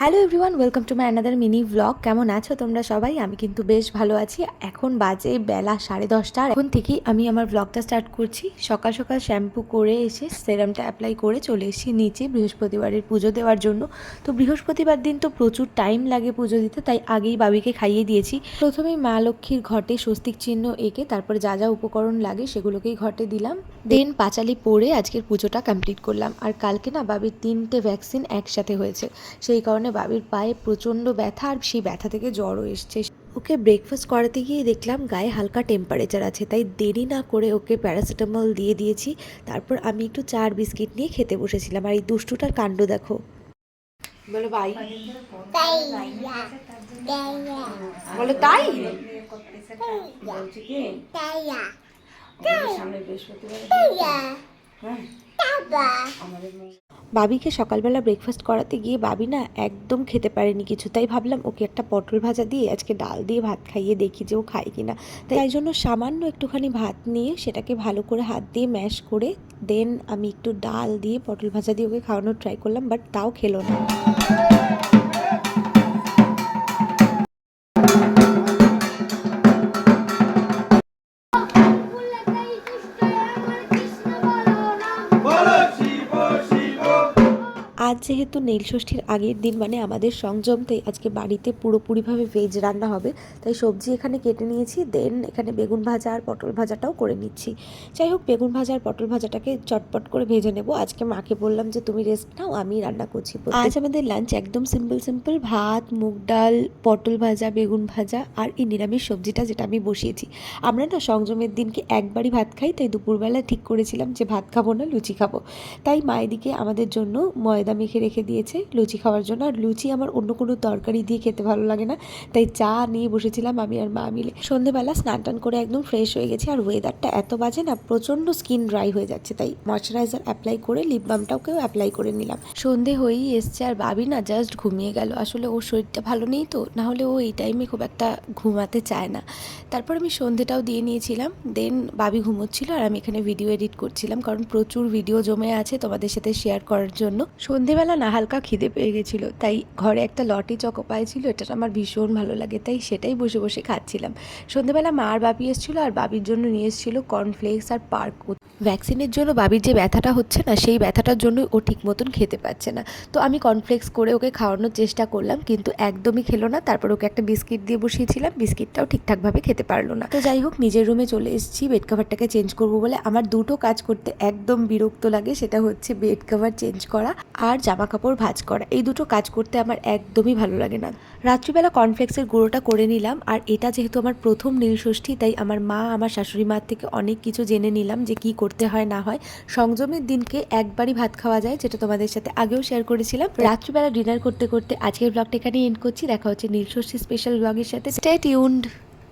Hello everyone welcome to my another mini blog কেমন আছো তোমরা সবাই? আমি কিন্তু বেশ ভালো আছি। এখন বাজে বেলা সাড়ে দশটা। এখন থেকেই আমি আমার ব্লগটা স্টার্ট করছি। সকাল সকাল শ্যাম্পু করে এসে সেরামটা অ্যাপ্লাই করে চলে এসেছি নিচে বৃহস্পতিবারের পুজো দেওয়ার জন্য। তো বৃহস্পতিবার দিন তো প্রচুর টাইম লাগে পুজো দিতে, তাই আগেই বাবিকে খাইয়ে দিয়েছি। প্রথমেই মা লক্ষ্মীর ঘটে স্বস্তিক চিহ্ন এঁকে, তারপরে যা যা উপকরণ লাগে সেগুলোকেই ঘটে দিলাম। দেন পাঁচালি পরে আজকের পুজোটা কমপ্লিট করলাম। আর কালকে না বাবির তিনটে ভ্যাকসিন একসাথে হয়েছে। সেই কারণে বাবির পায়ে প্রচণ্ড ব্যথা আর সেই ব্যথা থেকে জ্বরও এসছে। ওকে ব্রেকফাস্ট করাতে গিয়ে দেখলাম গায়ে হালকা টেম্পারেচার আছে তাই দেরি না করে ওকে প্যারাসিটামল দিয়ে দিয়েছি। তারপর আমি একটু চার বিস্কিট নিয়ে খেতে বসেছিলাম। আর এই দুষ্টুটার কাণ্ড দেখো। বলো বাই। বলো তাই? বলছি কি? সামনে বৃহস্পতিবার। বাবিকে সকালবেলা ব্রেকফাস্ট করাতে গিয়ে বাবি না একদম খেতে পারেনি কিছু। তাই ভাবলাম ওকে একটা পটল ভাজা দিয়ে আজকে ডাল দিয়ে ভাত খাইয়ে দেখি যে ও খায় কি কিনা। তাই জন্য সামান্য একটুখানি ভাত নিয়ে সেটাকে ভালো করে হাত দিয়ে ম্যাশ করে দেন আমি একটু ডাল দিয়ে পটল ভাজা দিয়ে ওকে খাওয়ানোর ট্রাই করলাম বাট তাও খেলো না। আজ যেহেতু নীল ষষ্ঠীর আগের দিন মানে আমাদের সংযম তাই আজকে বাড়িতে পুরোপুরিভাবে ভেজ রান্না হবে। তাই সবজি এখানে কেটে নিয়েছি দেন এখানে বেগুন ভাজা আর পটল ভাজাটাও করে নিচ্ছি। যাই হোক, বেগুন ভাজা আর পটল ভাজাটাকে চটপট করে ভেজে নেব। আজকে মাকে বললাম যে, তুমি রেস্ট নাও, আমি রান্না করছি। আজ আমাদের লাঞ্চ একদম সিম্পল সিম্পল ভাত, মুগ ডাল, পটল ভাজা, বেগুন ভাজা আর এই নিরামিষ সবজিটা যেটা আমি বসিয়েছি। আমরা না সংযমের দিনকে একবারই ভাত খাই, তাই দুপুরবেলা ঠিক করেছিলাম যে, ভাত খাব না, লুচি খাব। তাই মা এদিকে আমাদের জন্য ময়দা মেখে রেখে দিয়েছে লুচি খাওয়ার জন্য। আর লুচি আমার অন্য কোনো তরকারি দিয়ে খেতে ভালো লাগে না। তাই চা নিয়ে বসেছিলাম আমি আর মা মিলে। সন্ধেবেলা স্নান টান করে একদম ফ্রেশ হয়ে গেছি আর ওয়েদারটা এত বাজে না, প্রচণ্ড স্কিন ড্রাই হয়ে যাচ্ছে। তাই ময়শ্চারাইজার অ্যাপ্লাই করে লিপ বামটাকেও অ্যাপ্লাই করে নিলাম। সন্ধে হয়েই এসছে আর বাবি না জাস্ট ঘুমিয়ে গেল। আসলে ওর শরীরটা ভালো নেই তো, না হলে ও এই টাইমে খুব একটা ঘুমাতে চায় না। তারপর আমি সন্ধেটাও দিয়ে নিয়েছিলাম। দেন বাবি ঘুমোচ্ছিল আর আমি এখানে ভিডিও এডিট করছিলাম। কারণ প্রচুর ভিডিও জমে আছে তোমাদের সাথে শেয়ার করার জন্য। সন্ধেবেলা না হালকা খিদে পেয়ে গেছিল, তাই ঘরে একটা লটি চকো পাই ছিল এটা আমার ভীষণ ভালো লাগে, তাই সেটাই বসে বসে খাচ্ছিলাম। সন্ধেবেলা মা আর বাবি এসেছিল আর বাবির জন্য নিয়ে এসেছিল কর্নফ্লেক্স আর পার্ক ভ্যাকসিনের জন্য বাবির যে ব্যথাটা হচ্ছে না, সেই ব্যথাটার জন্য ও ঠিক মতন খেতে পাচ্ছে না। তো আমি কর্নফ্লেক্স করে ওকে খাওয়ানোর চেষ্টা করলাম, কিন্তু একদমই খেলো না। তারপর ওকে একটা বিস্কিট দিয়ে বসিয়েছিলাম, বিস্কিটটাও ঠিকঠাকভাবে খেতে পারল না। তো যাই হোক, নিজের রুমে চলে এসেছি বেড কাভারটাকে চেঞ্জ করব বলে। আমার দুটো কাজ করতে একদম বিরক্ত লাগে, সেটা হচ্ছে বেড কাভার চেঞ্জ করা আর জামা কাপড় ভাঁজ করা। এই দুটো কাজ করতে আমার একদমই ভালো লাগে না। রাত্রিবেলা কর্নফ্লেক্সের গুঁড়োটা করে নিলাম, আর এটা যেহেতু আমার প্রথম নীলষষ্ঠী, তাই আমার মা আমার শাশুড়ি মার থেকে অনেক কিছু জেনে নিলাম যে কি করতে হয়, না হয়। সংযমের দিনকে একবারই ভাত খাওয়া যায়, যেটা তোমাদের সাথে আগেও শেয়ার করেছিলাম। রাত্রিবেলা ডিনার করতে করতে আজকের ব্লগটা এখানে এন্ড করছি। দেখা হচ্ছে নীলষষ্ঠী স্পেশাল ব্লগের সাথে। Stay tuned